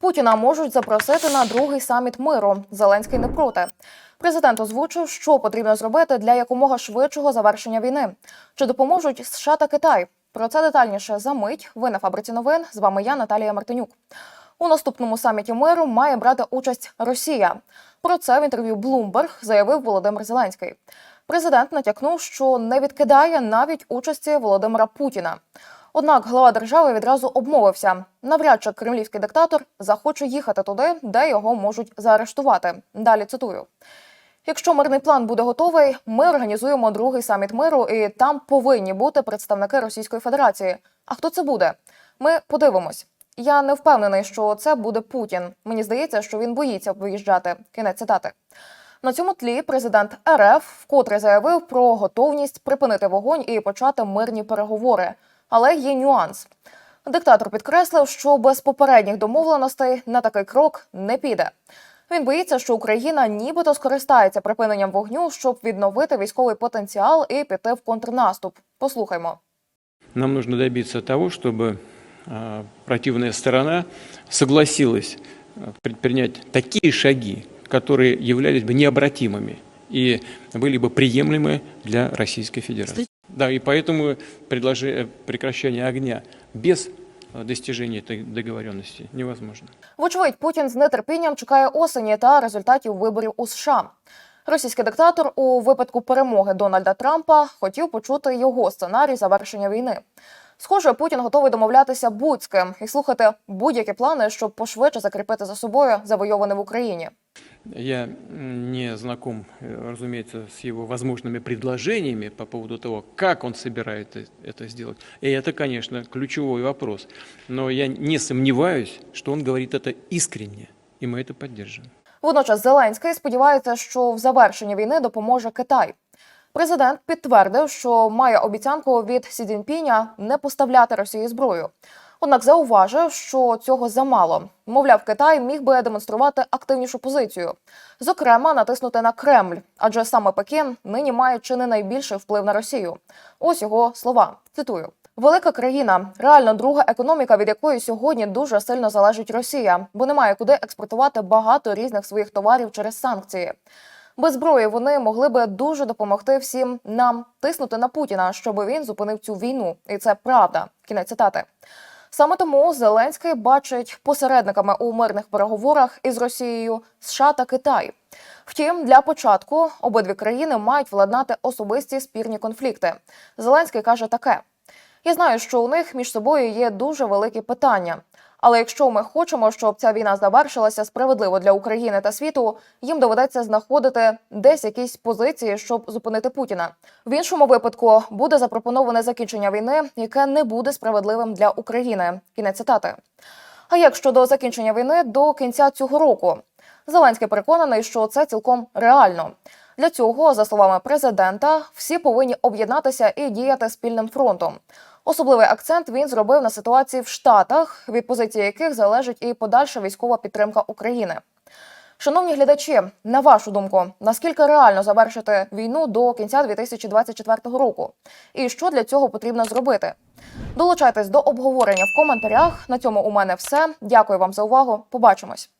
Путіна можуть запросити на другий саміт миру. Зеленський не проти. Президент озвучив, що потрібно зробити для якомога швидшого завершення війни. Чи допоможуть США та Китай? Про це детальніше за мить. Ви на фабриці новин. З вами я, Наталія Мартинюк. У наступному саміті миру має брати участь Росія. Про це в інтерв'ю Bloomberg заявив Володимир Зеленський. Президент натякнув, що не відкидає навіть участі Володимира Путіна. Однак глава держави відразу обмовився. Навряд чи кремлівський диктатор захоче їхати туди, де його можуть заарештувати. Далі цитую. Якщо мирний план буде готовий, ми організуємо другий саміт миру, і там повинні бути представники Російської Федерації. А хто це буде? Ми подивимось. Я не впевнений, що це буде Путін. Мені здається, що він боїться виїжджати. Кінець цитати. На цьому тлі президент РФ вкотре заявив про готовність припинити вогонь і почати мирні переговори. Але є нюанс. Диктатор підкреслив, що без попередніх домовленостей на такий крок не піде. Він боїться, що Україна нібито скористається припиненням вогню, щоб відновити військовий потенціал і піти в контрнаступ. Послухаймо. Нам нужно добиться того, чтобы э, противная сторона согласилась э, предпринять такие шаги, которые являлись бы необратимыми и были бы приемлемы для Российской Федерации. Да, и поэтому предложи- э, прекращение огня без э, достижения этой договоренности невозможно. Вочевидь, Путін з нетерпінням чекає осені та результатів виборів у США. Російський диктатор у випадку перемоги Дональда Трампа хотів почути його сценарій завершення війни. Схоже, Путін готовий домовлятися будь з ким і слухати будь-які плани, щоб пошвидше закріпити за собою завойоване в Україні. Я м, не знаком, э, разумеется, с его возможными предложениями по поводу того, как он собирается это сделать. И это, конечно, ключевой вопрос. Но я не сомневаюсь, что он говорит это искренне, и мы это поддерживаем. Водночас Зеленський сподівається, що в завершенні війни допоможе Китай. Президент підтвердив, що має обіцянку від Сі Цзіньпіня не поставляти Росії зброю. Однак зауважив, що цього замало. Мовляв, Китай міг би демонструвати активнішу позицію, зокрема, натиснути на Кремль, адже саме Пекін нині має чи не найбільший вплив на Росію. Ось його слова. Цитую. Велика країна, реально друга економіка, від якої сьогодні дуже сильно залежить Росія, бо немає куди експортувати багато різних своїх товарів через санкції. Без зброї вони могли би дуже допомогти всім нам тиснути на Путіна, щоб він зупинив цю війну, і це правда. Кінець цитати. Саме тому Зеленський бачить посередниками у мирних переговорах із Росією США та Китай. Втім, для початку обидві країни мають владнати особисті спірні конфлікти. Зеленський каже таке: я знаю, що у них між собою є дуже великі питання. Але якщо ми хочемо, щоб ця війна завершилася справедливо для України та світу, їм доведеться знаходити десь якісь позиції, щоб зупинити Путіна. В іншому випадку буде запропоноване закінчення війни, яке не буде справедливим для України. Кінець цитати. А як щодо закінчення війни до кінця цього року? Зеленський переконаний, що це цілком реально. Для цього, за словами президента, всі повинні об'єднатися і діяти спільним фронтом. Особливий акцент він зробив на ситуації в Штатах, від позиції яких залежить і подальша військова підтримка України. Шановні глядачі, на вашу думку, наскільки реально завершити війну до кінця 2024 року? І що для цього потрібно зробити? Долучайтесь до обговорення в коментарях. На цьому у мене все. Дякую вам за увагу. Побачимось.